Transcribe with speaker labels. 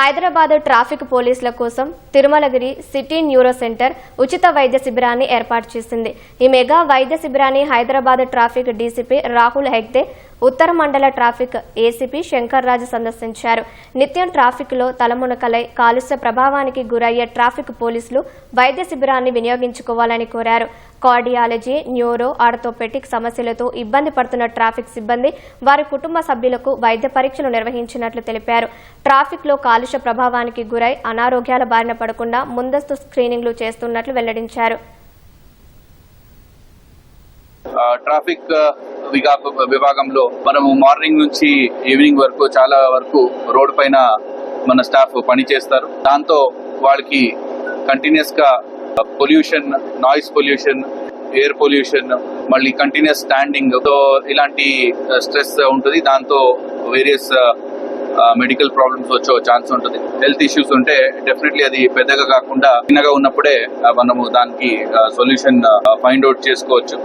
Speaker 1: Hyderabad traffic పోలీసుల కోసం Tirumalagiri city neuro centre ఉచిత వైద్య శిబిరాన్ని ఏర్పాటు చేసింది. ఈ మెగా వైద్య శిబిరాన్ని హైదరాబాద్ ట్రాఫిక్ డీసీపీ రాహుల్ హెగ్దే ఉత్తర మండల ట్రాఫిక్ ఏసీపీ శంకర్ రాజు సందర్శించారు. నిత్యం ట్రాఫిక్లో తలమునకలై కాలుష్య ప్రభావానికి గురయ్యే ట్రాఫిక్ పోలీసులు వైద్య శిబిరాన్ని వినియోగించుకోవాలని కోరారు. కార్డియాలజీ న్యూరో ఆర్థోపెటిక్ సమస్యలతో ఇబ్బంది పడుతున్న ట్రాఫిక్ సిబ్బంది వారి కుటుంబ సభ్యులకు వైద్య పరీక్షలు నిర్వహించినట్లు తెలిపారు. ట్రాఫిక్లో కాలుష్య ప్రభావానికి గురై అనారోగ్యాల బారిన పడకుండా ముందస్తు స్క్రీనింగ్లు చేస్తున్నట్లు వెల్లడించారు.
Speaker 2: ట్రాఫిక్ విభాగంలో మనము మార్నింగ్ నుంచి ఈవినింగ్ వరకు చాలా వరకు రోడ్ పైన మన స్టాఫ్ పని చేస్తారు దాంతో వాళ్ళకి కంటిన్యూస్గా pollution noise pollution air pollution మళ్ళీ కంటిన్యూస్ స్టాండింగ్తో ఇలాంటి స్ట్రెస్ ఉంటుంది. దాంతో వేరియస్ మెడికల్ ప్రాబ్లమ్స్ వచ్చే ఛాన్స్ ఉంటుంది. హెల్త్ ఇష్యూస్ ఉంటే డెఫినెట్లీ అది పెద్దగా కాకుండా చిన్నగా ఉన్నప్పుడే మనము దానికి సొల్యూషన్ ఫైండ్ అవుట్ చేసుకోవచ్చు.